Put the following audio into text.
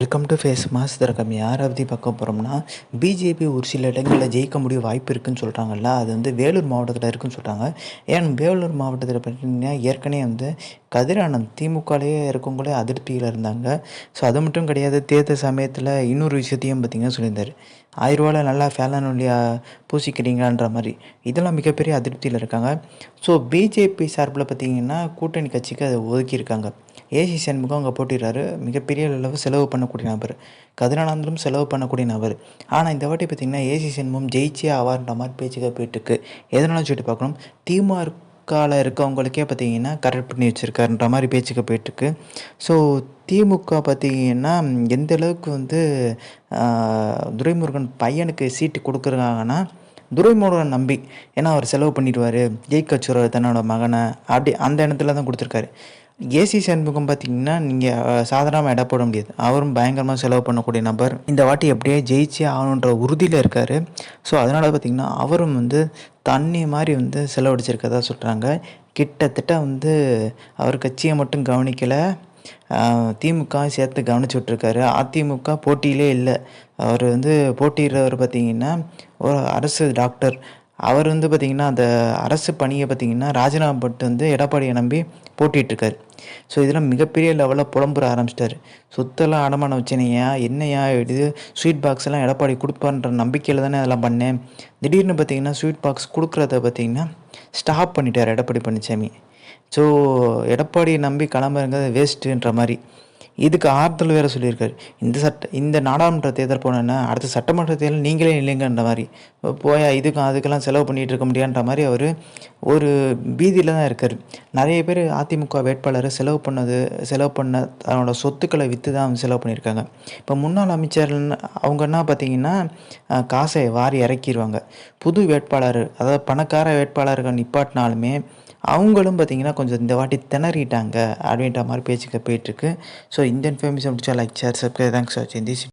Welcome to face mass திறக்கம் யாரை பற்றி பார்க்க போகிறோம்னா பிஜேபி ஒரு சில இடங்களில் ஜெயிக்க முடிய வாய்ப்பு இருக்குன்னு சொல்கிறாங்கல்ல அது வந்து வேலூர் மாவட்டத்தில் இருக்குன்னு சொல்கிறாங்க ஏன் வேலூர் மாவட்டத்தில் பார்த்தீங்கன்னா ஏற்கனவே வந்து கதிரானந்த் திமுகலேயே இருக்கவங்களே அதிருப்தியில் இருந்தாங்க. ஸோ அது மட்டும் கிடையாது. தேர்தல் சமயத்தில் இன்னொரு விஷயத்தையும் பார்த்திங்கன்னா சொல்லியிருந்தார். ஆயிரரூவாவில் நல்லா ஃபேலன் ஒல்லியா பூசிக்கிறீங்களான்ற மாதிரி. இதெல்லாம் மிகப்பெரிய அதிருப்தியில் இருக்காங்க. ஸோ பிஜேபி சார்பில் பார்த்தீங்கன்னா கூட்டணி கட்சிக்கு அதை ஒதுக்கியிருக்காங்க. ஏசி சண்முகம் அங்கே போட்டிடுறாரு. மிகப்பெரிய அளவு செலவு பண்ணக்கூடிய நபர். கதிரானந்தரும் செலவு பண்ணக்கூடிய நபர். ஆனால் இந்த வாட்டி பார்த்திங்கன்னா ஏசி சண்முகம் ஜெயிச்சே ஆவார்ன்ற மாதிரி பேச்சுக்காக போயிட்டுருக்கு. எதனாலும் சொல்லிட்டு பார்க்கணும் திமுகவில் இருக்கவங்களுக்கே பார்த்தீங்கன்னா கரெக்ட் பண்ணி வச்சுருக்காருன்ற மாதிரி பேச்சுக்கு போயிட்டுருக்கு. ஸோ திமுக பார்த்திங்கன்னா எந்த அளவுக்கு வந்து துரைமுருகன் பையனுக்கு சீட்டு கொடுக்குறாங்கன்னா துரைமுருகன் நம்பி. ஏன்னா அவர் செலவு பண்ணிடுவார். ஜெயிக்க தன்னோட மகனை. அப்படி அந்த இடத்துல தான் கொடுத்துருக்காரு. ஏசி சண்முகம் பார்த்தீங்கன்னா நீங்கள் சாதாரணமாக இடம் போட முடியாது. அவரும் பயங்கரமாக செலவு பண்ணக்கூடிய நபர். இந்த வாட்டி எப்படியே ஜெயிச்சே ஆகணுன்ற உறுதியில் இருக்கார். ஸோ அதனால் பார்த்திங்கன்னா அவரும் வந்து தண்ணி மாதிரி வந்து செலவழிச்சிருக்கதா சொல்கிறாங்க கிட்டத்தட்ட வந்து அவர் கட்சியை மட்டும் கவனிக்கலை. திமுக சேர்த்து கவனிச்சு விட்ருக்காரு அதிமுக போட்டியிலே இல்லை. அவர் வந்து போட்டியிடுறவர் பார்த்திங்கன்னா ஒரு அரசு டாக்டர். அவர் வந்து பார்த்திங்கன்னா அந்த அரசு பணியை பார்த்திங்கன்னா ராஜினாமா பட்டு வந்து எடப்பாடியை நம்பி போட்டிகிட்ருக்காரு ஸோ இதெல்லாம் மிகப்பெரிய லெவலில் புலம்புற ஆரம்பிச்சிட்டாரு. சொத்தெல்லாம் அடமானம் வச்சினையா என்னையா இது? ஸ்வீட் பாக்ஸ் எல்லாம் எடப்பாடி கொடுப்பான்ற நம்பிக்கையில் தானே அதெல்லாம் பண்ணேன். திடீர்னு பார்த்தீங்கன்னா ஸ்வீட் பாக்ஸ் கொடுக்குறத பார்த்தீங்கன்னா ஸ்டாப் பண்ணிட்டார் எடப்பாடி பழனிசாமி ஸோ எடப்பாடியை நம்பி கிளம்புறது வேஸ்ட்டுன்ற மாதிரி. இதுக்கு ஆறுதல் வேறு சொல்லியிருக்காரு. இந்த சட்ட இந்த நாடாளுமன்ற தேர்தல் போனேன்னா அடுத்த சட்டமன்ற தேர்தல் நீங்களே இல்லைங்கன்ற மாதிரி. போய் இதுக்கும் அதுக்கெல்லாம் செலவு பண்ணிகிட்டு இருக்க முடியான்ற மாதிரி அவர் ஒரு பீதியில் தான் இருக்கார். நிறைய பேர் அதிமுக வேட்பாளர் செலவு பண்ணது செலவு பண்ண தன்னோட சொத்துக்களை விற்று தான் செலவு பண்ணியிருக்காங்க. இப்போ முன்னாள் அமைச்சர் அவங்க என்ன பார்த்தீங்கன்னா காசை வாரி இறக்கிடுவாங்க புது வேட்பாளர் அதாவது பணக்கார வேட்பாளர்கள் நிப்பாட்டினாலுமே அவங்களும் பார்த்திங்கன்னா கொஞ்சம் இந்த வாட்டி திணறிட்டாங்க அப்படின்ற மாதிரி பேச்சுக்க போயிட்டுருக்கு. ஸோ இந்த இன்ஃபர்மேஷன் முடிச்சா like share subscribe thanks for வாட்சிங் திஸ்